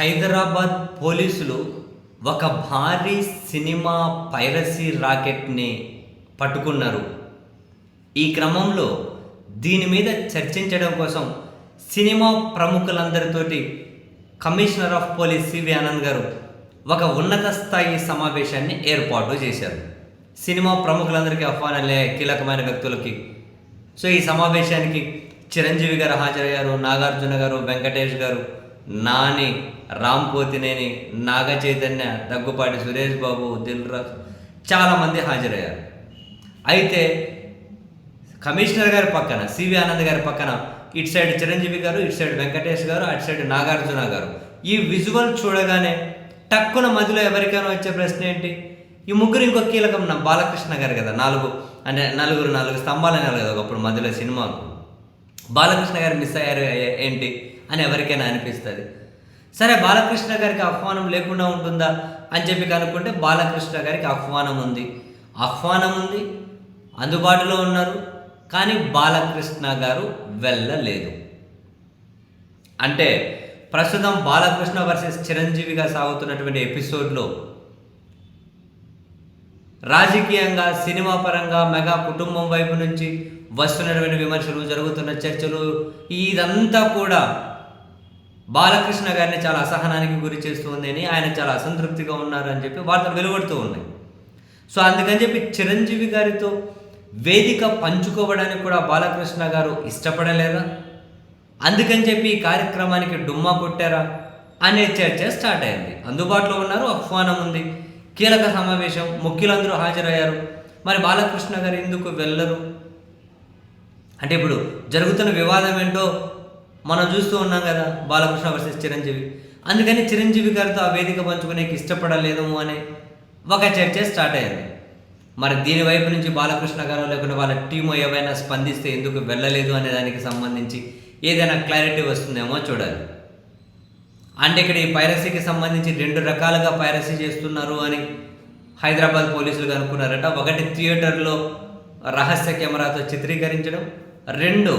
హైదరాబాద్ పోలీసులు ఒక భారీ సినిమా పైరసీ రాకెట్ని పట్టుకున్నారు. ఈ క్రమంలో దీని మీద చర్చించడం కోసం cinema ప్రముఖులందరితోటి commissioner of police CV Anand గారు ఒక ఉన్నత స్థాయి సమావేశాన్ని ఏర్పాటు చేశారు. సినిమా ప్రముఖులందరికీ ఆహ్వానాలే కీలకమైన వ్యక్తులకి. సో ఈ సమావేశానికి చిరంజీవి గారు హాజరయ్యారు నాగార్జున గారు వెంకటేష్ గారు నాని రామ్ పోతినేని నాగ చైతన్య దగ్గుపాటి సురేష్ బాబు దిల్రాజు చాలామంది హాజరయ్యారు. అయితే కమిషనర్ గారి పక్కన సివి ఆనంద్ గారి పక్కన ఇటు సైడ్ చిరంజీవి గారు ఇటు సైడ్ వెంకటేష్ గారు అటు సైడ్ నాగార్జున గారు. ఈ విజువల్ చూడగానే టక్కున మధ్యలో ఎవరికైనా వచ్చే ప్రశ్న ఏంటి? ఈ ముగ్గురు ఇంకో కీలకం నా బాలకృష్ణ గారు కదా నాలుగు అంటే నలుగురు నాలుగు స్తంభాలు అన్నారు కదా ఒకప్పుడు మధ్యలో సినిమాకు బాలకృష్ణ గారు మిస్ అయ్యారు ఏంటి అని ఎవరికైనా అనిపిస్తుంది. సరే బాలకృష్ణ గారికి ఆహ్వానం లేకుండా ఉంటుందా అని చెప్పి కనుక్కుంటే బాలకృష్ణ గారికి ఆహ్వానం ఉంది. ఆహ్వానం ఉంది అందుబాటులో ఉన్నారు కానీ బాలకృష్ణ గారు వెళ్ళలేదు. అంటే ప్రస్తుతం బాలకృష్ణ వర్సెస్ చిరంజీవిగా సాగుతున్నటువంటి ఎపిసోడ్లో రాజకీయంగా సినిమా పరంగా మెగా కుటుంబం వైపు నుంచి వస్తున్నటువంటి విమర్శలు జరుగుతున్న చర్చలు ఇదంతా కూడా బాలకృష్ణ గారిని చాలా అసహనానికి గురి చేస్తుంది అని ఆయన చాలా అసంతృప్తిగా ఉన్నారు అని చెప్పి వార్తలు వెలువడుతూ ఉన్నాయి. సో అందుకని చెప్పి చిరంజీవి గారితో వేదిక పంచుకోవడానికి కూడా బాలకృష్ణ గారు ఇష్టపడలేదా? అందుకని చెప్పి ఈ కార్యక్రమానికి డుమ్మా కొట్టారా? అనే చర్చ స్టార్ట్ అయింది. అందుబాటులో ఉన్నారు ఆహ్వానం ఉంది. కీలక సమావేశం ముఖ్యులందరూ హాజరయ్యారు. మరి బాలకృష్ణ గారు ఎందుకు వెళ్ళరు? అంటే ఇప్పుడు జరుగుతున్న వివాదం ఏంటో మనం చూస్తూ ఉన్నాం కదా బాలకృష్ణ వర్సెస్ చిరంజీవి. అందుకని చిరంజీవి గారితో ఆ వేదిక పంచుకునేకి ఇష్టపడలేదు అనే ఒక చర్చ స్టార్ట్ అయింది. మరి దీని వైపు నుంచి బాలకృష్ణ గారు లేకుంటే వాళ్ళ టీము ఏవైనా స్పందిస్తే ఎందుకు వెళ్ళలేదు అనే దానికి సంబంధించి ఏదైనా క్లారిటీ వస్తుందేమో చూడాలి. అంటే ఇక్కడ ఈ పైరసీకి సంబంధించి రెండు రకాలుగా పైరసీ చేస్తున్నారు అని హైదరాబాద్ పోలీసులు కనుక్కున్నారట. ఒకటి థియేటర్లో రహస్య కెమెరాతో చిత్రీకరించడం. రెండు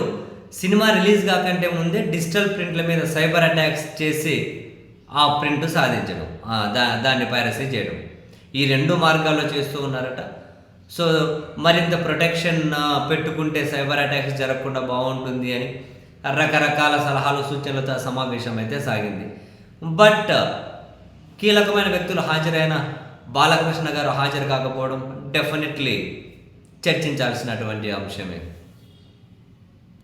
సినిమా రిలీజ్ కాకంటే ముందే డిజిటల్ ప్రింట్ల మీద సైబర్ అటాక్స్ చేసి ఆ ప్రింట్ సాధించడం. దా దాన్ని పైరసీ చేయడం. ఈ రెండు మార్గాల్లో చేస్తూ ఉన్నారట. సో మరింత ప్రొటెక్షన్ పెట్టుకుంటే సైబర్ అటాక్స్ జరగకుండా బాగుంటుంది అని రకరకాల సలహాలు సూచనలతో సమావేశం అయితే సాగింది. బట్ కీలకమైన వ్యక్తులు హాజరైన బాలకృష్ణ గారు హాజరు కాకపోవడం డెఫినెట్లీ చర్చించాల్సినటువంటి అంశమే.